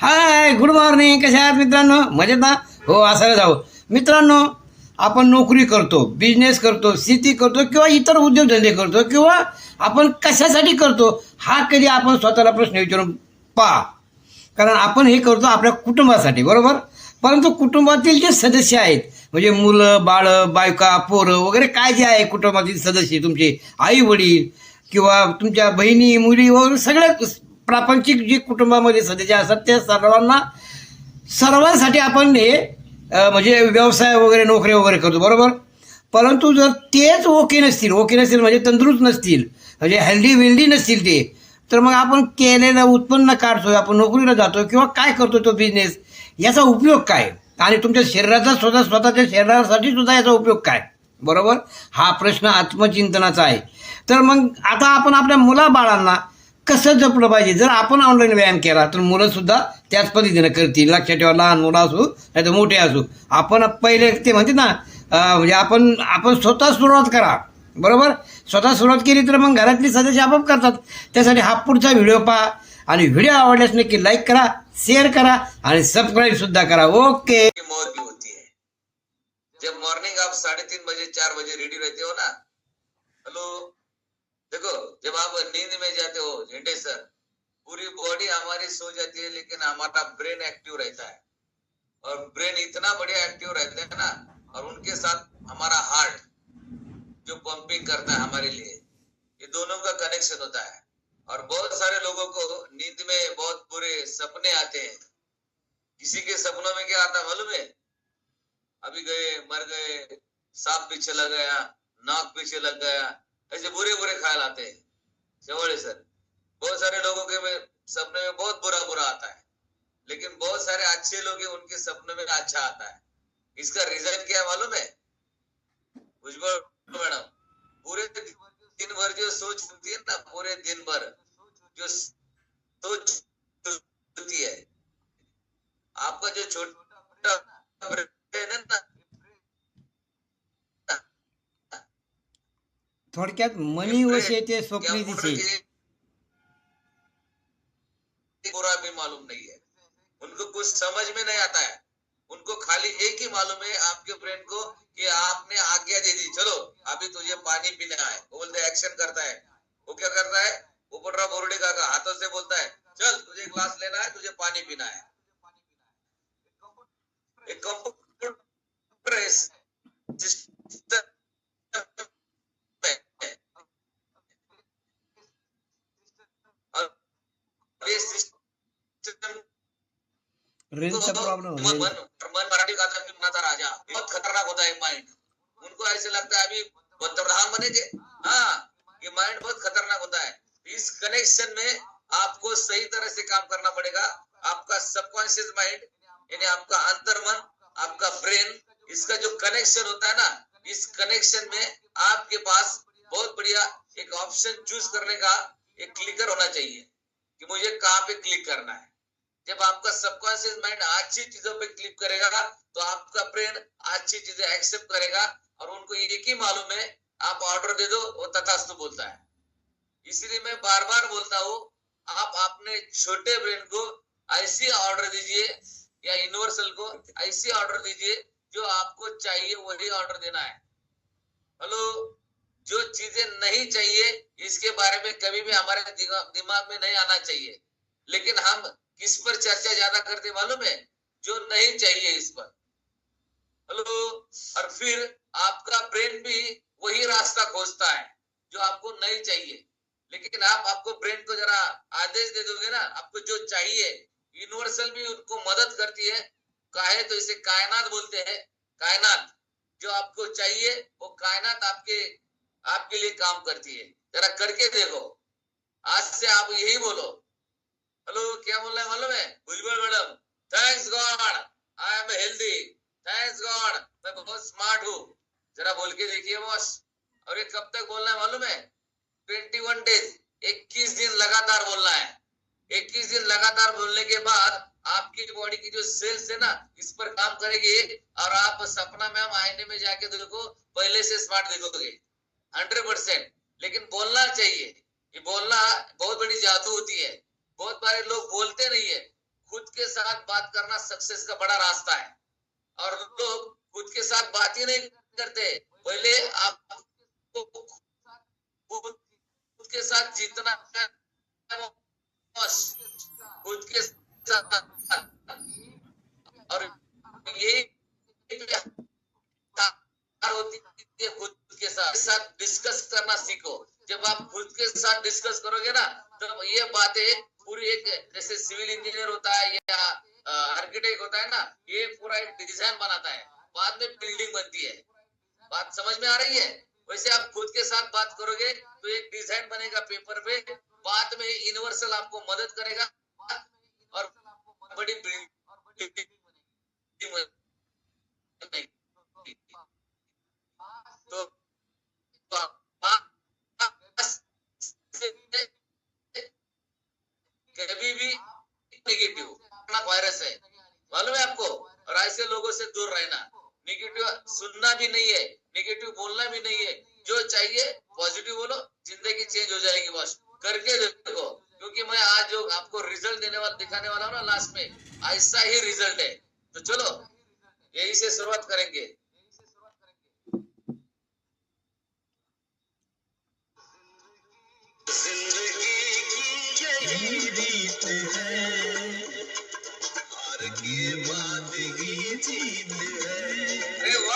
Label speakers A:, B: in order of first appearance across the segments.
A: Hi good morning कशा आहात मित्रांनो? मजेत ना? हो असायला जाऊ मित्रांनो आपण नोकरी करतो बिझनेस करतो शेती करतो किंवा इतर उद्योगधंदे करतो किंवा आपण कशासाठी करतो हा कधी आपण स्वतःला प्रश्न विचारून पहा. कारण आपण हे करतो आपल्या कुटुंबासाठी बरोबर? परंतु कुटुंबातील जे सदस्य आहेत म्हणजे मुलं बाळं बायका पोरं वगैरे काय जे आहे कुटुंबातील सदस्य तुमचे आई वडील किंवा तुमच्या बहिणी मुली वगैरे सगळ्या प्रापंचिक जी कुटुंबामध्ये सदस्य असतात त्या सर्वांना सर्वांसाठी आपण हे म्हणजे व्यवसाय वगैरे नोकरी वगैरे करतो बरोबर? परंतु जर तेच ओके नसतील ओके नसतील म्हणजे तंदुरुस्त नसतील म्हणजे हेल्दी वेल्दी नसतील ते तर मग आपण केलेलं उत्पन्न काढतोय आपण नोकरीला जातो किंवा काय करतो तो बिझनेस याचा उपयोग काय? आणि तुमच्या शरीराचा स्वतः स्वतःच्या शरीरासाठी सुद्धा याचा उपयोग काय? बरोबर? हा प्रश्न आत्मचिंतनाचा आहे. तर मग आता आपण आपल्या मुलाबाळांना कसं जपलं पाहिजे? जर आपण ऑनलाईन व्यायाम केला तर मुलं सुद्धा त्याच पद्धतीनं करतील. लक्षात ठेवा लहान मुलं असू नाही तर मोठे असू. आपण पहिले ते म्हणते ना म्हणजे आपण आपण स्वतः सुरुवात करा. बरोबर? स्वतः सुरुवात केली तर मग घरातली सदस्य आपोआप करतात. त्यासाठी हा पुढचा व्हिडिओ पहा. आणि व्हिडिओ आवडल्यास नक्की लाईक करा शेअर करा आणि सबस्क्राईब सुद्धा करा. ओके
B: मौत भी होती है। जब मॉर्निंग आप साढ़े तीन बजे चार बजे रेडी रहते हो ना? हेलो देखो, जब आप नींद में जाते हो, झंडे सर, पूरी बॉडी हमारी सो जाती है, लेकिन हमारा ब्रेन एक्टिव रहता है। और ब्रेन इतना बढ़िया एक्टिव रहता है ना, और उनके साथ हमारा हार्ट जो पंपिंग करता है हमारे लिए, ये दोनों का कनेक्शन होता है। और बहुत सारे लोगों को नींद में बहुत बुरे सपने आते हैं। किसी के सपनों में क्या आता मालूम है? अभी गए, मर गए, सांप पीछे लग गया, नाक पीछे लग गया ऐसे बुरे बुरे ख्याल आते हैं। चवड़े सर, बहुत सारे लोगों के में सपने में बहुत बुरा बुरा आता है, लेकिन बहुत सारे अच्छे लोग हैं, उनके सपने में अच्छा आता है। इसका रीजन क्या मालूम है? मैडम, पूरे दिन भर जो सोच होती है ना, पूरे दिन भर जो सोच होती है, आपका जो छोटा है ना
A: थोडक्यात मनी ते स्वप्नी
B: क्या
A: दिसे
B: बोल भी मालूम नहीं है उनको कुछ समझ में नहीं आता है. उनको खाली एक ही मालूम है आपके ब्रेन को कि आपने आज्ञा दे दी. चलो अभी तुझे पानी पीना है. वो बोलते एक्शन करता है. वो क्या करता है? वो बोल रहा बोरडे का हाथों से बोलता है चल तुझे ग्लास लेना है तुझे पानी पीना है. एक कंप्यूटर सिस्टम है।
A: रेंजचा प्रॉब्लेम
B: मन मन मन मराठी का था फिल्माचा राजा। बहुत खतरनाक होता है माइंड उनको ऐसे लगता है अभी पंतप्रधान बनेंगे हाँ ये माइंड बहुत खतरनाक होता है। इस कनेक्शन में आपको सही तरह से काम करना पड़ेगा। आपका सबकॉन्शियस माइंड यानी आपका अंतर्मन आपका ब्रेन इसका जो कनेक्शन होता है ना इस कनेक्शन में आपके पास बहुत बढ़िया एक ऑप्शन चूज़ करने का एक क्लिकर होना चाहिए। कि मुझे कहाँ पे क्लिक करना है। जब आपका सबकॉन्शियस माइंड अच्छी चीज़ों पे क्लिक करेगा तो आपका ब्रेन अच्छी चीज़ें एक्सेप्ट करेगा और उनको एक ही मालूम है, आप ऑर्डर दे दो, वो तथास्तु बोलता है। इसलिए मैं बार बार बोलता हूँ, आप अपने छोटे ब्रेन को ऐसी ऑर्डर दीजिए या यूनिवर्सल को ऐसी ऑर्डर दीजिए, जो आपको चाहिए वही ऑर्डर देना है। हेलो जो चीज़ें नहीं चाहिए, इसके बारे में कभी भी हमारे दिमाग में नहीं आना चाहिए। लेकिन हम किस पर चर्चा ज़्यादा करते मालूम है? जो नहीं चाहिए इस पर। हेलो? और फिर आपका ब्रेन भी वही रास्ता खोजता है, जो आपको नहीं चाहिए। लेकिन आप आपको ब्रेन को जरा आदेश दे दोगे ना, आपको जो चाहिए यूनिवर्सल भी उनको मदद करती है। काहे तो इसे कायनात बोलते हैं। कायनात, जो आपको चाहिए, वो कायनात आपके आपके लिए काम करती है। जरा करके देखो। आज से आप यही बोलो। हेलो, क्या बोल रहे हैं? मालूम है? Bhujbal madam thanks God I am healthy thanks God मैं बहुत स्मार्ट हूँ। जरा बोल के देखिए बॉस और ये कब तक बोलना है, मालूम है? ट्वेंटी वन डेज़ इक्कीस दिन लगातार बोलना है। इक्कीस दिन लगातार बोलने के बाद आपकी बॉडी की जो सेल्स है ना, इस पर काम करेगी। और आप सपना मैम आईने में जाके देखो, पहले से स्मार्ट देखोगे। Hundred percent. लेकिन बोलना चाहिए ये बोलना बहुत बड़ी जादू होती है। बहुत सारे लोग बोलते नहीं है। खुद के साथ बात करना सक्सेस का बड़ा रास्ता है। और लोग खुद के साथ बात ही नहीं करते। पहले आप खुद के साथ जीतना खुद के साथ। और ये होती है खुद के साथ साथ डिस्कस करना सीखो। जब आप खुद के साथ डिस्कस करोगे ना तो ये बातें पूरी एक जैसे सिविल इंजीनियर होता है या आर्किटेक्ट होता है ना, ये पूरा एक डिज़ाइन बनाता है। बाद में बिल्डिंग बनती है। बात समझ में आ रही है? वैसे आप खुद के साथ बात करोगे तो एक डिज़ाइन बनेगा पेपर पे, बाद में यूनिवर्सल आपको मदद करेगा, और बड़ी बिल्डिंग तो कभी भी नेगेटिव वायरस है। मालूम है आपको? और ऐसे लोगों से दूर रहना। नेगेटिव सुनना भी नहीं है। नेगेटिव बोलना भी नहीं है। जो चाहिए पॉजिटिव बोलो। ज़िंदगी चेंज हो जाएगी बस करके देखो। क्योंकि मैं आज जो आपको रिज़ल्ट देने वाला दिखाने वाला हूँ ना लास्ट में, ऐसा ही रिज़ल्ट है। तो चलो, यही से शुरुआत करेंगे। अरे वाह डॉक्टर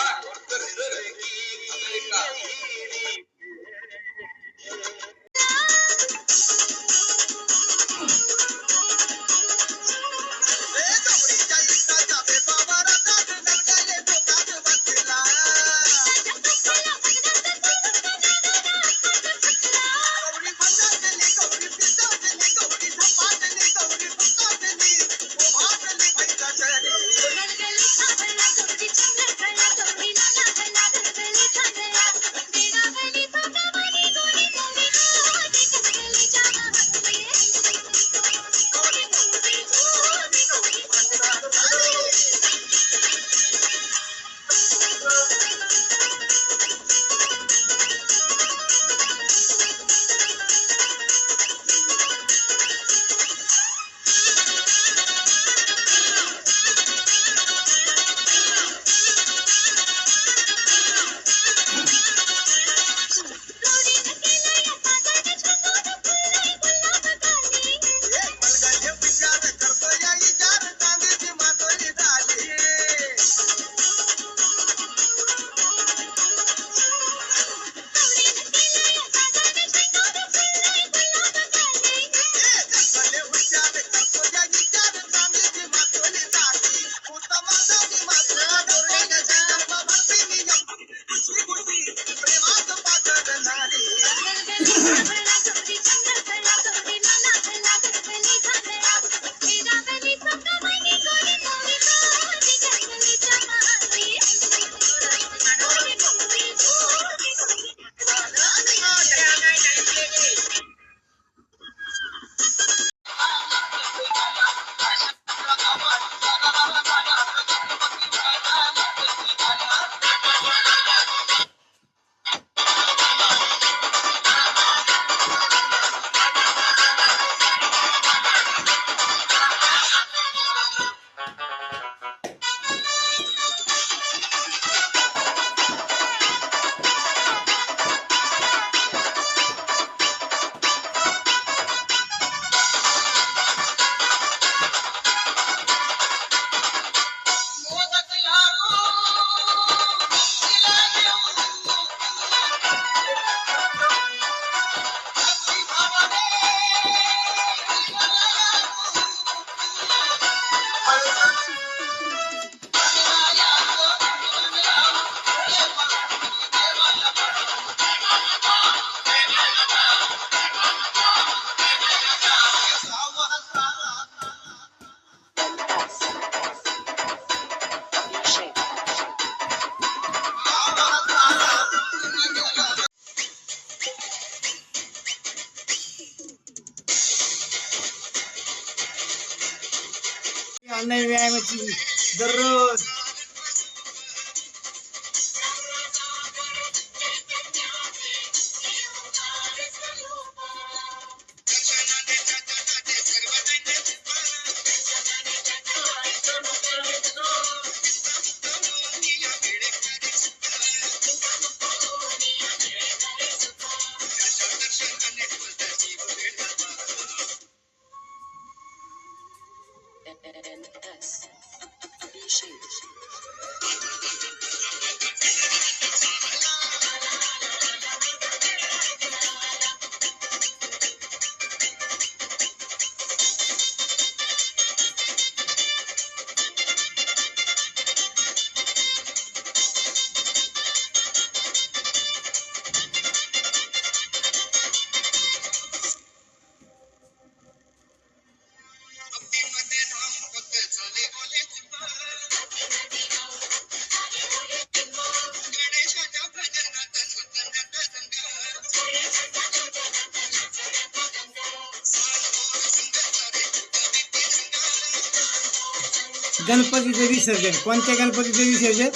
A: विसर्जन कोणत्या गणपतीचं विसर्जन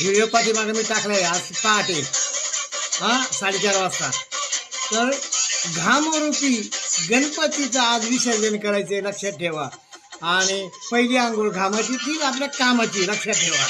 A: व्हिडिओ पाठीमागे मी टाकलाय आज पहाटे. हा साडेचार वाजता. तर घामरूपी गणपतीचं आज विसर्जन करायचे लक्षात ठेवा. आणि पहिली आंघोळ घामाची ती आपल्या कामाची लक्षात ठेवा.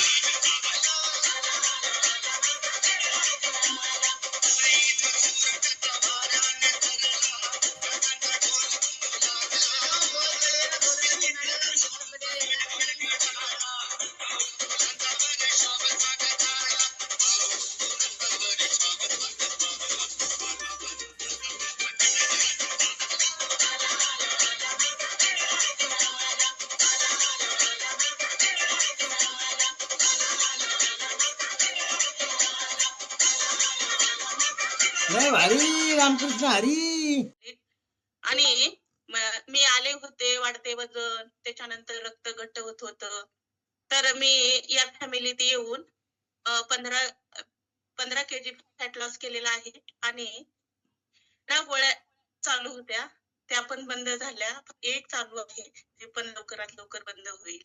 C: पंधरा पंधरा के जी फॅट लॉस केलेला आहे. आणि त्या गोळ्या चालू होत्या. त्या पण बंद झाल्या. एक चालू आहे. ते पण लवकरात लवकर बंद होईल.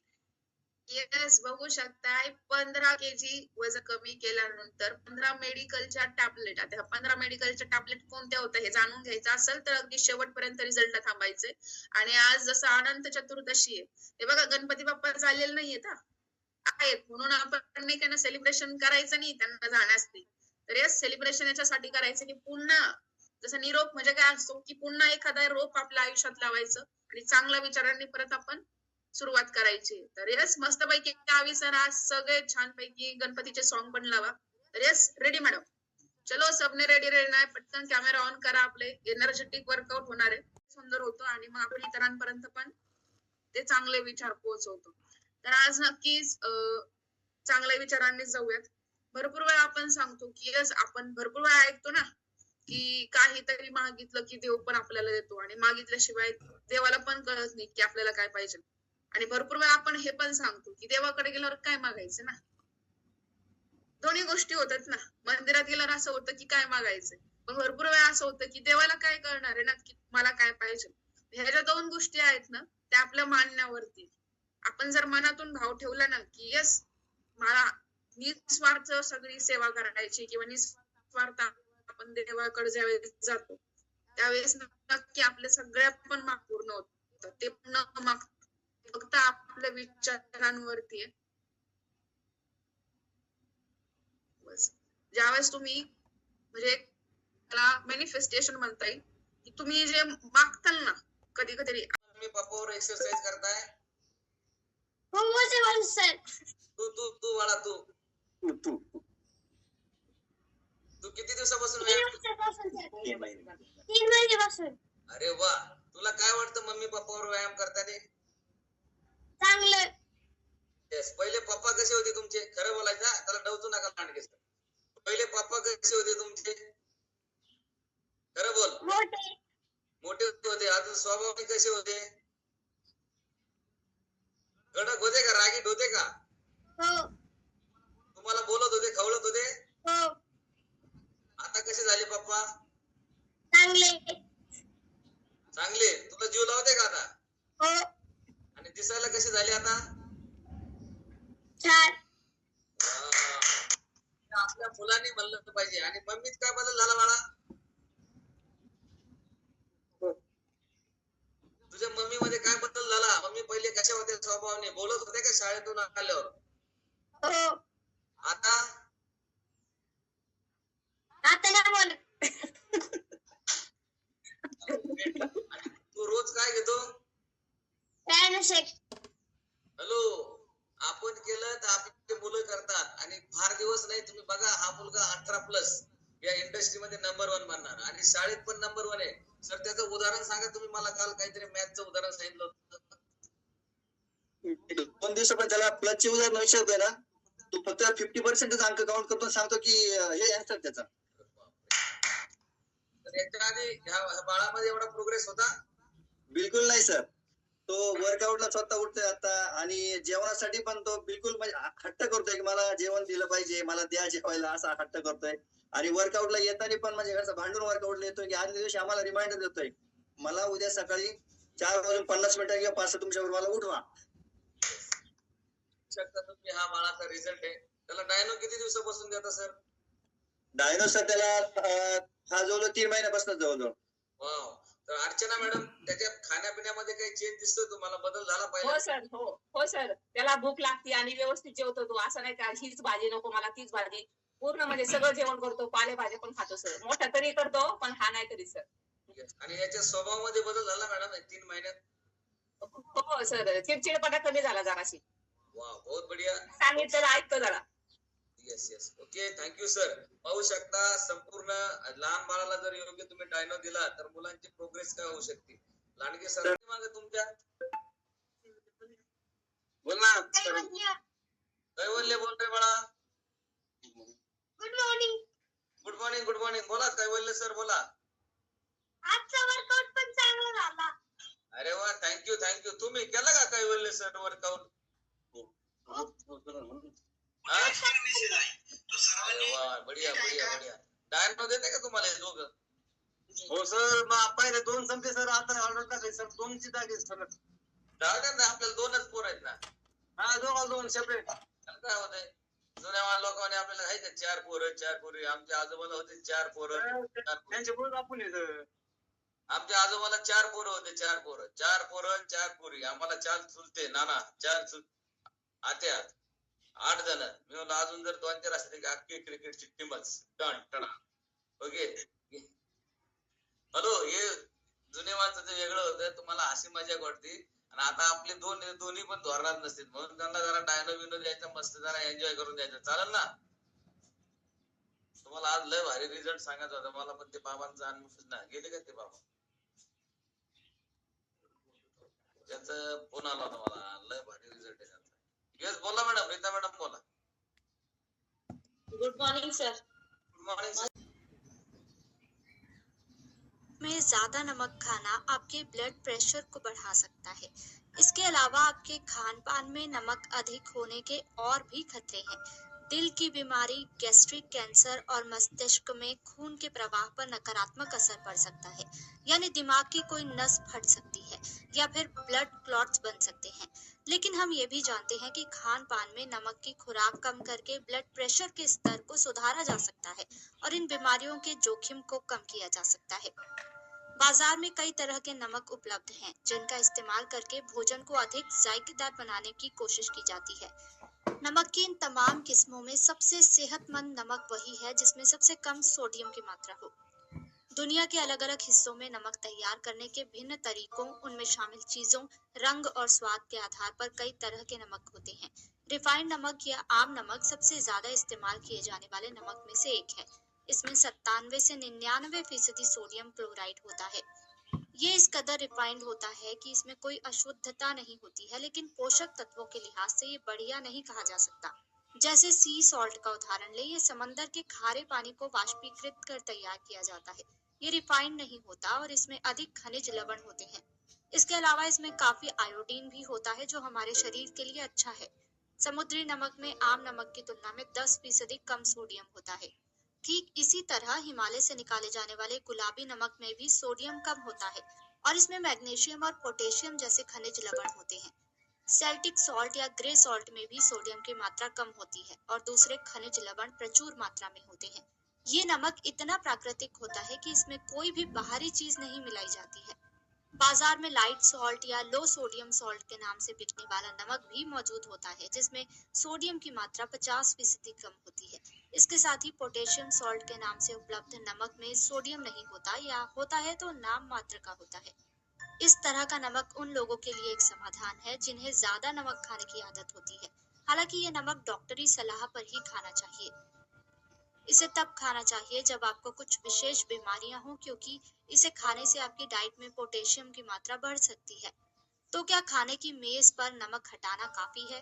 D: येस बघू शकताय पंधरा के जी वजन कमी केल्यानंतर पंधरा मेडिकलच्या टॅबलेट आता पंधरा मेडिकलच्या टॅबलेट कोणत्या होत्या हे जाणून घ्यायचं असेल तर अगदी शेवटपर्यंत रिझल्ट थांबायचे. आणि आज जसं अनंत चतुर्दशी आहे. ते बघा गणपती बाप्पा झालेले नाहीयेत हा. आहेत. म्हणून आपण नाही त्यांना सेलिब्रेशन करायचं नाही त्यांना जाण्यास नाही तर या सेलिब्रेशन याच्यासाठी करायचं की पुन्हा जसं निरोप म्हणजे काय असतो की पुन्हा एखादा रोप आपल्या आयुष्यात लावायचं आणि चांगल्या विचारांनी परत आपण सुरुवात करायची. तर यस मस्तपैकी गावी सर आज सगळे छान पैकी गणपतीचे सॉन्ग पण लावा. तर यस रेडी मॅडम चलो सबने रेडी रेडी नाही पटकन कॅमेरा ऑन करा आपले. एनर्जेटिक वर्कआउट होणार आहे. सुंदर होतो आणि मग आपण इतरांपर्यंत पण ते चांगले विचार पोहोचवतो. तर आज नक्कीच अं, चांगल्या विचारांनी जाऊयात. भरपूर वेळा आपण सांगतो की यस आपण भरपूर वेळा ऐकतो ना की काहीतरी मागितलं की देव पण आपल्याला देतो आणि मागितल्याशिवाय देवाला पण कळत नाही की आपल्याला काय पाहिजे. आणि भरपूर वेळा आपण हे पण सांगतो की देवाकडे गेल्यावर काय मागायचं ना? दोन्ही गोष्टी होतात ना. मंदिरात गेल्यावर असं होतं की काय मागायचं? पण भरपूर वेळा असं होतं की देवाला काय कळणार आहे? नक्की मला काय पाहिजे? ह्या ज्या दोन गोष्टी आहेत ना त्या आपल्या मानण्यावरती आपण जर मनातून भाव ठेवला ना की यस मला निस्वार्थ सगळी सेवा करायची किंवा निस्वार्थ आपण देवाकडे ज्यावेळेस जातो त्यावेळेस नक्की आपल्या सगळ्या पण माग पूर्ण होत ते पण न माग फक्त आपल्या विचारांवरती आहे. बस. ज्यावेळेस तुम्ही म्हणजे त्याला मॅनिफेस्टेशन म्हणता येईल की तुम्ही जे मागताल ना कधी कधी
B: तुम्ही तू तू तू बाळा तू. तू. किती दिवसापासून
E: तीन
B: व्यायाम
E: वर्षापासून सर. तीन महिन्यापासून
B: अरे वा. तुला काय वाटतं मम्मी पप्पावर व्यायाम करताना?
E: चांगलं.
B: येस पहिले पप्पा कसे होते तुमचे? खरं बोलायचं हा? त्याला डवचू नका लांडगे पहिले पप्पा कसे होते तुमचे? खरं बोल.
E: मोठे.
B: मोठे होते. अजून स्वभावाने कसे होते? कडक होते का? रागीट होते का?
E: हो.
B: तुम्हाला बोलत होते खवळत होते?
E: हो.
B: आता कसे झाले पप्पा?
E: चांगले.
B: चांगले? तुला जीव लावते का आता?
E: हो.
B: आणि दिसायला कसे झाले आता?
E: छान.
B: आपल्या मुलांनी म्हणलं पाहिजे. आणि मम्मीत काय बदल झाला बाळा तुझ्या मम्मी मध्ये काय बदल झाला मम्मी पहिले कशा होत्या स्वभावाने बोलत होते का शाळेतून आलं
E: हो
B: आता
E: आता ना बोल
B: आणि तू रोज काय घेतो
E: पॅन शेक
B: हॅलो आपण केलं तर आपली मुलं करतात आणि फार दिवस नाही तुम्ही बघा हा मुलगा अठरा प्लस या इंडस्ट्रीमध्ये नंबर वन बनणार आणि शाळेत पण नंबर वन आहे सर त्याचं उदाहरण सांगा तुम्ही मला काल काहीतरी मॅथचं उदाहरण सांगितलं होतं
F: दोन प्लसचे उदाहरण विचारतोय ना. तो फक्त फिफ्टी पर्सेंटच अंक काउंट करतो सांगतो की हे अँसर त्याचा.
B: तर याच्या आधी ह्या ह्या बाळामध्ये एवढा प्रोग्रेस होता?
F: बिलकुल नाही सर तो वर्कआउटला स्वतः उठतोय आता आणि जेवणासाठी पण तो बिलकुल म्हणजे हट्ट करतोय की मला जेवण दिलं पाहिजे मला द्या जेवायला असा हट्ट करतोय. आणि वर्कआउटला येताना पण म्हणजे कसं भांडून वर्कआउटला येतोय की आदल्या दिवशी आम्हाला रिमाइंडर देतोय. मला उद्या सकाळी चार वाजून पन्नास मिनिटं किंवा पाच तुमच्यावर मला उठवा.
B: शकता तुम्ही हा बाळाचा रिझल्ट आहे. त्याला डायनो किती दिवसापासून देता सर
F: डायनो सर त्याला हा जवळजवळ तीन महिन्यापासून जवळजवळ.
B: वाव तर अर्चना मॅडम त्याच्या खाण्यापिण्यामध्ये काही चेंज दिसतोय तुम्हाला? बदल झाला
G: हो
B: पाहिजे
G: सर हो. हो सर त्याला भूक लागते आणि व्यवस्थित जेवतो तो. असं नाही का हीच भाजी नको मला तीच भाजी. पूर्ण म्हणजे सगळं जेवण करतो पालेभाज्या पण खातो सर मोठा तरी करतो पण हा नाही करीत सर.
B: आणि याच्या स्वभावामध्ये बदल झाला मॅडम तीन महिन्यात?
G: हो सर चिडचिडपणा कमी झाला जराशी.
B: वा बहुत बढिया।
G: सांगितलं ऐकतो जरा.
B: Yes yes okay thank you sir पाहू शकता संपूर्ण लहान बाळाला जर योग्य तुम्ही डायनो दिला तर मुलांची प्रोग्रेस काय होऊ शकते? लांडगे सर मागे तुमच्या? बोल ना. कैवल्य बोल रे बाळा.
E: Good morning
B: good morning good morning बोला कैवल्य सर बोला.
E: आजचा वर्कआउट पण चांगला झाला.
B: अरे वा थँक्यू थँक्यू तुम्ही केलं का कैवल्य सर वर्कआउट बढिया बढिया बढिया देते का तुम्हाला हे दोघं
F: हो सर मग पहिले दोन संपले सर आता ऑर्डर टाकायची सर दोनची टाकायची सर
B: ना आपल्याला दोनच पोर आहेत ना
F: हा दोघा दोन सेपरेट
B: काय होतंय जुन्या लोकांनी आपल्याला आहे चार पोरं चार पोरी आमच्या आजोबाला होते चार पोरं पोरं.
F: त्यांचे आपण येत
B: आमच्या आजोबाला चार पोरं होते चार पोरं चार पोरं चार पोरी आम्हाला चार चुलते नाना चार चुलते आत्या आठ जण. मी म्हणलं अजून जर दोन चार असते की अख्खी क्रिकेटची टीमच टण टणा ओके? हॅलो हे जुने माणसाचं वेगळं होतं तुम्हाला अशी मजाक वाटते. आणि आता आपले दोन दोन्ही पण धोरणात नसतील. म्हणून त्यांना जरा डायनो बिनो द्यायचा मस्त जरा एन्जॉय करून द्यायचं. चालेल ना? तुम्हाला आज लय भारी रिझल्ट सांगायचा होता. मला पण ते बाबांचा अनुभव ना गेले का ते बाबा? त्यांचा फोन आला होता मला. लय भारी रिझल्ट आहे. येस बोला मॅडम रीता मॅडम बोला।
G: Good morning sir
B: good morning
H: में ज़्यादा नमक खाना आपके ब्लड प्रेशर को बढ़ा सकता है। इसके अलावा आपके खान पान में नमक अधिक होने के और भी खतरे हैं। दिल की बीमारी गैस्ट्रिक कैंसर और मस्तिष्क में खून के प्रवाह पर नकारात्मक असर पड़ सकता है यानी दिमाग की कोई नस फट सकती है। या फिर ब्लड क्लॉट्स बन सकते हैं। लेकिन हम ये भी जानते हैं कि खान पान में नमक की खुराक कम करके ब्लड प्रेशर के स्तर को सुधारा जा सकता है, और इन बीमारियों के जोखिम को कम किया जा सकता है। बाज़ार में कई तरह के नमक उपलब्ध हैं, जिनका इस्तेमाल करके भोजन को अधिक जायकेदार बनाने की कोशिश की जाती है। नमक की इन तमाम किस्मों में सबसे सेहतमंद नमक वही है जिसमें सबसे कम सोडियम की मात्रा हो। दुनिया के अलग अलग हिस्सों में नमक तैयार करने के भिन्न तरीकों, उनमें शामिल चीज़ों, रंग और स्वाद के आधार पर कई तरह के नमक होते हैं। रिफाइंड नमक या आम नमक सबसे ज़्यादा इस्तेमाल किए जाने वाले नमक में से एक है। इसमें सत्तानवे से निन्यानवे फ़ीसदी सोडियम क्लोराइड होता है। ये इस कदर रिफाइंड होता है कि इसमें कोई अशुद्धता नहीं होती है, लेकिन पोषक तत्वों के लिहाज से ये बढ़िया नहीं कहा जा सकता। जैसे सी सॉल्ट का उदाहरण ले ये समंदर के खारे पानी को वाष्पीकृत कर तैयार किया जाता है। ये रिफाइंड नहीं होता और इसमें अधिक खनिज लवण होते हैं। इसके अलावा इसमें काफ़ी आयोडीन भी होता है, जो हमारे शरीर के लिए अच्छा है। समुद्री नमक में आम नमक की तुलना में 10 फ़ीसदी कम सोडियम होता है। ठीक इसी तरह हिमालय से निकाले जाने वाले गुलाबी नमक में भी सोडियम कम होता है और इसमें मैग्नीशियम और पोटेशियम जैसे खनिज लवण होते हैं। सेल्टिक सॉल्ट या ग्रे सॉल्ट में भी सोडियम की मात्रा कम होती है और दूसरे खनिज लवण प्रचुर मात्रा में होते हैं। ये नमक इतना प्राकृतिक होता है कि इसमें कोई भी बाहरी चीज़ नहीं मिलाई जाती है। बाज़ार में लाइट सॉल्ट या लो सोडियम सॉल्ट के नाम से बिकने वाला नमक भी मौजूद होता है, जिसमें सोडियम की मात्रा 50 फ़ीसदी कम होती है। इसके साथ ही पोटेशियम सॉल्ट के नाम से उपलब्ध नमक में सोडियम नहीं होता या होता है तो नाम मात्र का होता है। इस तरह का नमक उन लोगों के लिए एक समाधान है, जिन्हें ज़्यादा नमक खाने की आदत होती है। हालाँकि ये नमक डॉक्टरी सलाह पर ही खाना चाहिए। इसे तब खाना चाहिए जब आपको कुछ विशेष बीमारियाँ हों, क्योंकि इसे खाने से आपकी डाइट में पोटेशियम की मात्रा बढ़ सकती है। तो क्या खाने की मेज पर नमक हटाना काफ़ी है?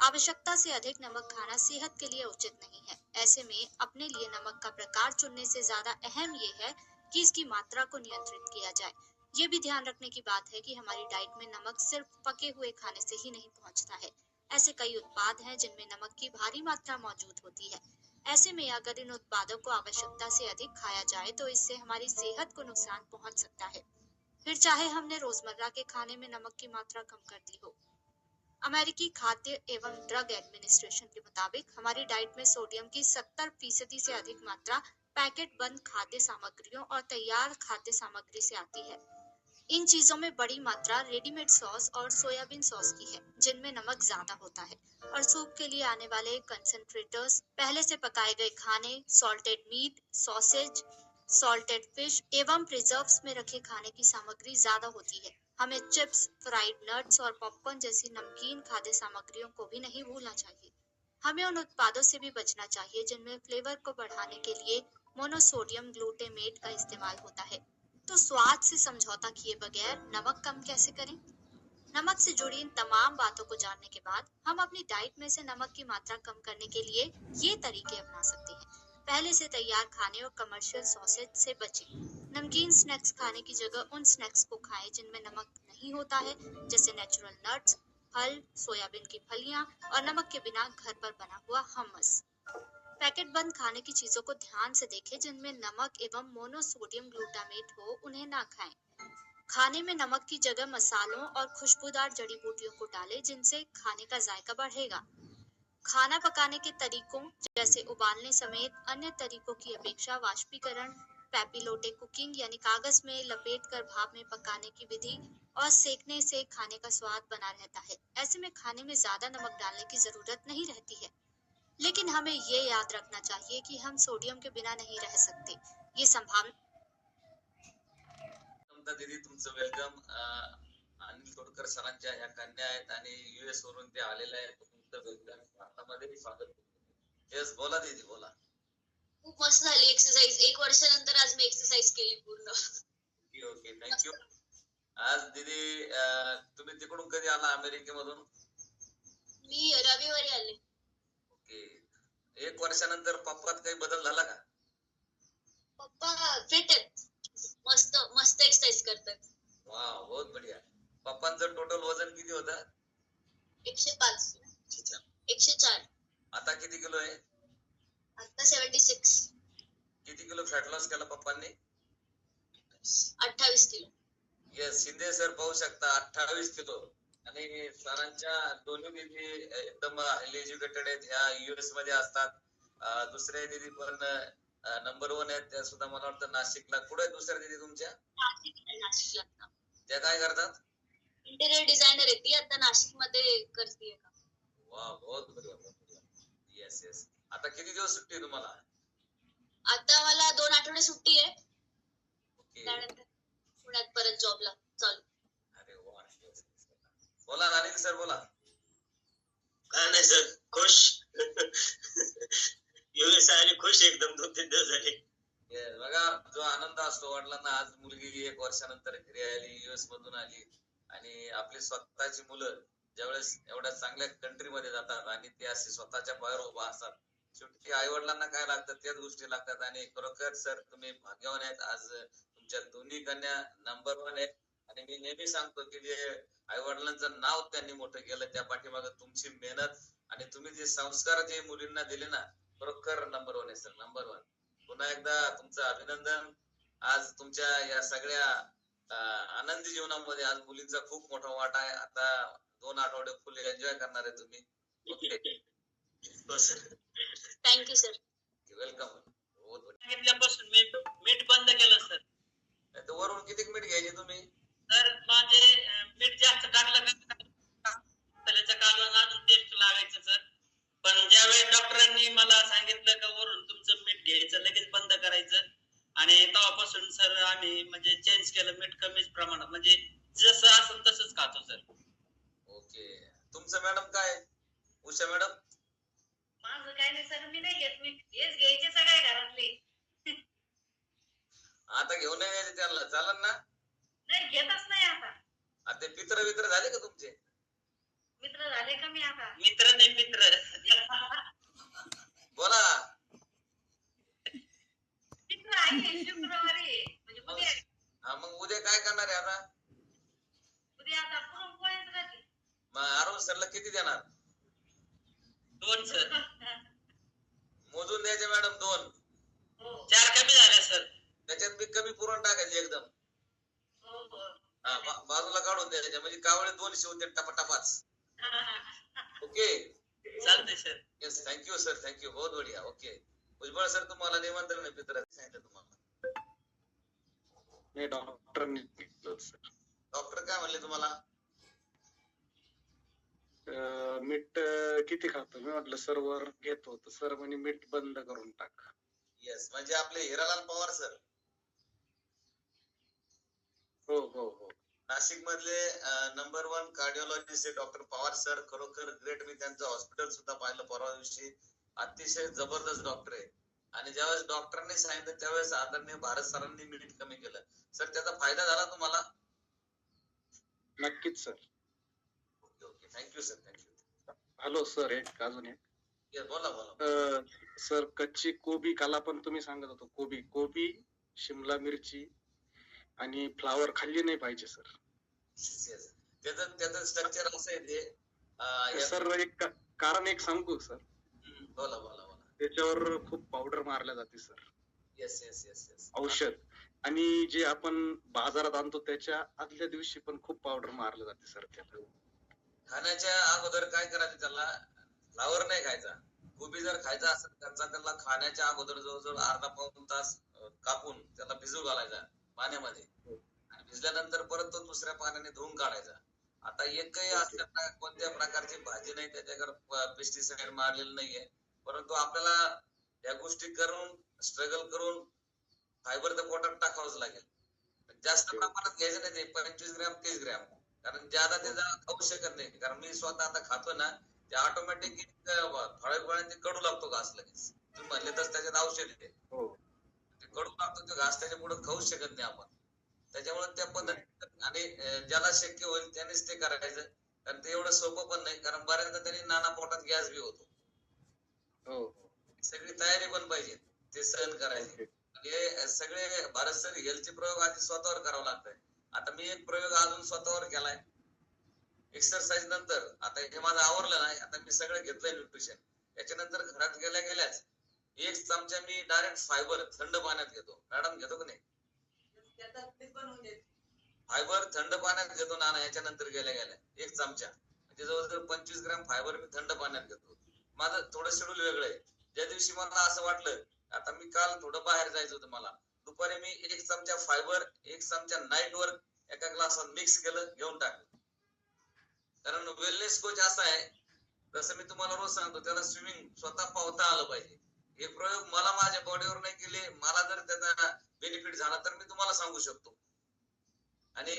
H: आवश्यकता से अधिक नमक खाना सेहत के लिए उचित नहीं है। ऐसे में अपने लिए नमक का प्रकार चुनने से ज़्यादा अहम ये है कि इसकी मात्रा को नियंत्रित किया जाए। ये भी ध्यान रखने की बात है कि हमारी डाइट में नमक सिर्फ़ पके हुए खाने से ही नहीं पहुँचता है। ऐसे कई उत्पाद हैं जिनमें नमक की भारी मात्रा मौजूद होती है। ऐसे में अगर इन उत्पादों को आवश्यकता से अधिक खाया जाए तो इससे हमारी सेहत को नुकसान पहुँच सकता है। फिर चाहे हमने रोज़मर्रा के खाने में नमक की मात्रा कम कर दी हो। अमेरिकी खाद्य एवं ड्रग एडमिनिस्ट्रेशन के मुताबिक, हमारी डाइट में सोडियम की 70 फ़ीसदी से अधिक मात्रा पैकेट बंद खाद्य सामग्रियों और तैयार खाद्य सामग्री से आती है। इन चीज़ों में बड़ी मात्रा रेडीमेड सॉस और सोयाबीन सॉस की है, जिनमें नमक ज़्यादा होता है। और सूप के लिए आने वाले कंसंट्रेटर्स पहले से पकाए गए खाने salted meat sausage salted fish एवं प्रिजर्व्स में रखे खाने की सामग्री ज़्यादा होती है। हमें चिप्स फ्राइड नट्स और पॉपकॉर्न जैसी नमकीन खाद्य सामग्रियों को भी नहीं भूलना चाहिए। हमें उन उत्पादों से भी बचना चाहिए, जिनमें फ्लेवर को बढ़ाने के लिए मोनोसोडियम ग्लूटेमेट का इस्तेमाल होता है। तो स्वाद से समझौता किए बगैर नमक कम कैसे करें? नमक से जुड़ी इन तमाम बातों को जानने के बाद हम अपनी डाइट में से नमक की मात्रा कम करने के लिए ये तरीके अपना सकते हैं। पहले से तैयार खाने और कमर्शियल सॉसेज से बचें। नमकीन स्नैक्स खाने की जगह उन स्नैक्स को खाएँ जिनमें नमक नहीं होता है, जैसे नेचुरल नट्स फल, सोयाबीन की फलियाँ और नमक के बिना घर पर बना हुआ हमस पैकेट बंद खाने की चीज़ों को ध्यान से देखें जिनमें नमक एवं मोनोसोडियम ग्लूटामेट हो, उन्हें ना खाएँ। खाने में नमक की जगह मसालों और खुशबूदार जड़ी बूटियों को डालें, जिनसे खाने का जायका बढ़ेगा। खाना पकाने के तरीकों जैसे उबालने समेत अन्य तरीकों की अपेक्षा वाष्पीकरण, पैपिलोटे कुकिंग यानी कागज़ में लपेट कर भाप में पकाने की विधि और सेकने से खाने का स्वाद बना रहता है। ऐसे में खाने में ज़्यादा नमक डालने की ज़रूरत नहीं रहती है। लेकिन हमें ये याद रखना चाहिए कि हम सोडियम के बिना नहीं रह सकते। ये संभावना
B: दीदी तुमचं वेलकम अनिल तोडकर सरांच्या ह्या कन्या आहेत आणि युएस वरून ते आलेले आहेत. तुमचं वेलकम भारतामध्ये स्वागत येस बोला दीदी बोला.
E: खूप मस्त झाली एक्सरसाइज एक वर्षानंतर आज मी एक्सरसाइज केली पूर्ण.
B: ओके ओके थँक्यू आज दीदी तुम्ही तिकडून कधी आला अमेरिकेमधून?
E: मी रविवारी आले.
B: एक वर्षानंतर पप्पात काही बदल झाला का?
E: पप्पा फिट आहेत. मस्त मस्त एक्सरसाइज करतात.
B: वा बहुत बढिया. पप्पांचं टोटल वजन किती होतं?
E: एकशे पाच. एकशे चार.
B: आता किती किलो आहे?
E: आता सेव्हन्टी सिक्स
B: किती किलो फॅट लॉस केला पप्पांनी?
E: अठ्ठावीस किलो.
B: येस शिंदे सर पाहू शकता अठ्ठावीस किलो. आणि सरांच्या दोन्ही दिदी एकदम हायली एज्युकेटेड आहेत. ह्या युएसमध्ये असतात. दुसऱ्या दिदी पण नंबर वन आहेत. त्या सुद्धा मला वाटतं नाशिकला. कुठे आहेत दुसऱ्या दिदी तुमच्या? त्या काय करतात?
E: इंटेरियर डिझायनर आहे ती. आता नाशिकमध्ये करते
B: वा बहुत बढिया येस येस आता किती दिवस सुट्टी आहे तुम्हाला?
E: आता मला दोन आठवडे सुट्टी आहे. त्यानंतर पुण्यात परत जॉबला चालू
B: अरे वा yes, yes. बोला अनिल सर बोला.
I: काय नाही सर खुश. युएस आले खुश एकदम दोन तीन दिवस झाले.
B: बघा जो आनंद असतो वडिलांना आज मुलगी एक वर्षानंतर घरी आली युएस मधून आली आणि आपली स्वतःची मुलं ज्यावेळेस एवढ्या चांगल्या कंट्री मध्ये जातात आणि ते असे स्वतःच्या पायावर उभा असतात. शेवटी आई वडिलांना काय लागतात त्याच गोष्टी लागतात आणि खरोखर सर तुम्ही भाग्यवान आहेत. आज तुमच्या दोन्ही कन्या नंबर वन आहेत. आणि मी नेहमी सांगतो की जे आई वडिलांचं नाव त्यांनी मोठं केलं त्या पाठीमागे तुमची मेहनत आणि तुम्ही जे संस्कार जे मुलींना दिले ना खरोखर नंबर वन आहे सर नंबर वन पुन्हा एकदा तुमचं अभिनंदन. आज तुमच्या या सगळ्या आनंदी जीवनामध्ये आज मुलींचा खूप मोठा वाटा आहे. आता दोन आठवडे फुल एन्जॉय करणार आहे तुम्ही. Okay
I: sir
E: thank you sir
B: welcome.
J: सांगितल्यापासून मीठ बंद केलं सर
B: वरून किती मीठ घ्यायचे तुम्ही?
J: तर माझे मीठ जास्त टाकलं का त्याच्या कालवण अजून टेस्ट लागायचं सर पण ज्यावेळेस डॉक्टरांनी मला सांगितलं का वरून तुमचं मीठ घ्यायचं लगेच बंद करायचं. आणि तेव्हापासून सर आम्ही म्हणजे चेंज केलं मीठ कमीच प्रमाणात. म्हणजे जसं असेल तसंच खातो सर
B: ओके. तुमचं मॅडम काय? उषा मॅडम
G: माझं काय नाही सर मी नाही घेत मी हेच घ्यायचे सगळे घरातले.
B: आता घेऊन नाही यायचे त्यांना. चालन ना.
G: नाही घेतच नाही आता.
B: आता ते पित्र वित्र झाले का तुमचे?
G: मित्र झाले कमी आता?
J: मित्र नाही मित्र.
B: बोला.
G: मित्र आहे शुक्रवारी. म्हणजे उद्या.
B: हा मग उद्या काय करणार आहे आता?
G: उद्या आता पुरणपोळीच राहते
B: मग अरुण सरला किती देणार?
J: दोन सर.
B: मोजून द्यायचे मॅडम दोन.
G: हो.
J: चार कमी झाल्या सर.
B: त्याच्यात मी कमी पुरण टाकायचे एकदम. बाजूला काढून द्यायचे म्हणजे कावळे दोनशे होते टपाटपाच. ओके?
J: चालतंय sir
B: yes thank you sir thank you बहुत बढिया. ओके. भुजबळ सर तुम्हाला निमंत्रण आहे सांगितलं तुम्हाला?
K: सर
B: डॉक्टर काय म्हणले तुम्हाला?
K: मीठ किती खातो? मी म्हटलं सर वर घेतो तर सर म्हणे मीठ बंद करून टाक.
B: येस म्हणजे आपले हिरालाल पवार सर
K: हो हो हो.
B: नाशिक मधले number one cardiologist doctor Pawar sir खरोखर ग्रेट मी त्यांचं हॉस्पिटल सुद्धा पाहिलं परवा दिवशी. अतिशय जबरदस्त डॉक्टर आहे. आणि ज्यावेळेस डॉक्टरांनी सांगितलं त्यावेळेस आदरणीय भारत सरांनी मीठ कमी केलं. सर त्याचा फायदा झाला तुम्हाला?
K: नक्कीच sir
B: okay okay. Thank you sir thank you
K: hello sir एक अजून एक.
B: बोला बोला.
K: सर कच्ची कोबी काला पण तुम्ही सांगत होतो. कोबी कोबी शिमला मिरची आणि फ्लावर खाल्ली नाही पाहिजे सर
B: त्याचं त्याचं स्ट्रक्चर असं आहे ते.
K: सर एक कारण एक सांगू सर
B: बोला बोला बोला.
K: त्याच्यावर खूप पावडर मारल्या जाते sir
B: yes yes yes yes
K: औषध. आणि जे आपण बाजारात आणतो त्याच्या आदल्या दिवशी पण खूप पावडर मारल्या जाते सर त्याला.
B: खाण्याच्या अगोदर काय करायचं त्याला? फ्लावर नाही खायचा. गोबी जर खायचा असेल त्याचा त्याला खाण्याच्या अगोदर जवळजवळ अर्धा पाऊन तास कापून त्याला भिजू घालायचा. पाण्यामध्ये. आणि भिजल्यानंतर परत तो दुसऱ्या पाण्याने धुवून काढायचा. आता एकही असताना कोणत्या प्रकारची भाजी नाही त्याच्यावर पेस्टिसाइड मारलेलं नाहीये. परंतु आपल्याला या गोष्टी करून स्ट्रगल करून फायबर तर पोटात टाकावंच लागेल. जास्त प्रमाणात घ्यायचं नाही ते पंचवीस ग्रॅम तीस ग्रॅम. कारण ज्यादा त्याचा खाऊ शकत नाही. कारण मी स्वतः आता खातो ना ते ऑटोमॅटिक थोड्या वेळाने ते कडू लागतो घास लगेच. तुम्ही म्हणले तर त्याच्यात औषध येते
K: हो.
B: ते कडू लागतो तो घास त्याच्या पुढे खाऊच शकत नाही आपण. त्याच्यामुळे त्या पद्धतीने आणि ज्याला शक्य होईल त्यानेच ते करायचं. कारण ते एवढं सोपं पण नाही कारण बऱ्याचदा त्यांनी नाना पोटात गॅस बी होतो.
K: हो.
B: सगळी तयारी पण पाहिजे ते सहन करायचे. हे सगळे भारत सर हेल्थचे प्रयोग आधी स्वतःवर करावं लागतंय. आता मी एक प्रयोग अजून स्वतःवर केलाय. एक्सरसाइज नंतर आता हे माझं आवरलं नाही आता मी सगळं घेतलंय न्यूट्रिशन याच्यानंतर घरात गेल्या गेल्याच एक चमचा मी डायरेक्ट फायबर थंड पाण्यात घेतो. मॅडम घेतो का नाही? फायबर थंड पाण्यात घेतो नाना याच्यानंतर गेल्या गेल्या. एक चमचा. म्हणजे जवळजवळ पंचवीस ग्रॅम फायबर मी थंड पाण्यात घेतो. माझं थोडं शेड्यूल वेगळं आहे. ज्या दिवशी मला असं वाटलं आता मी काल थोडं बाहेर जायचं होतं मला. दुपारी मी एक चमचा फायबर एक चमचा नाईट वर एका ग्लासात मिक्स केलं घेऊन टाकलं. कारण वेलनेस कोच असा आहे जसं मी तुम्हाला रोज सांगतो त्याला स्विमिंग स्वतः पावता आलं पाहिजे. हे प्रयोग मला माझ्या बॉडीवर नाही केले. मला जर त्याचा बेनिफिट झाला तर मी तुम्हाला सांगू शकतो. आणि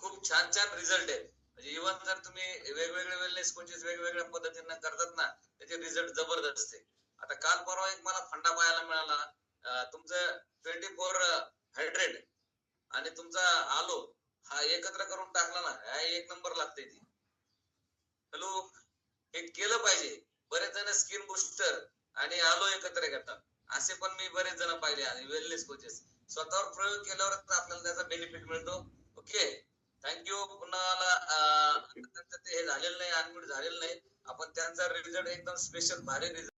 B: खूप छान छान रिझल्ट आहे. म्हणजे इव्हन जर तुम्ही वेगवेगळे वेलनेस कोचेस वेगवेगळ्या पद्धतीने करतात ना त्याचे रिझल्ट जबरदस्त आहे. आता काल परवा एक मला फंडा पाहायला मिळाला. तुमचं ट्वेंटी फोर हंड्रेड आणि तुमचा आलो हा एकत्र करून टाकला ना हा एक नंबर लागते ती. हॅलो हे केलं पाहिजे. बरेच जण स्किन बुस्टर आणि आलो एकत्र करतात. असे पण मी बरेच जण पाहिले आणि वेलनेस कोचेस स्वतःवर प्रयोग केल्यावरच आपल्याला त्याचा बेनिफिट मिळतो. ओके थँक्यू पुन्हा त्यांचं ते हे झालेलं नाही अनम्यूट झालेलं नाही. आपण त्यांचा रिझल्ट एकदम स्पेशल भारी रिझल्ट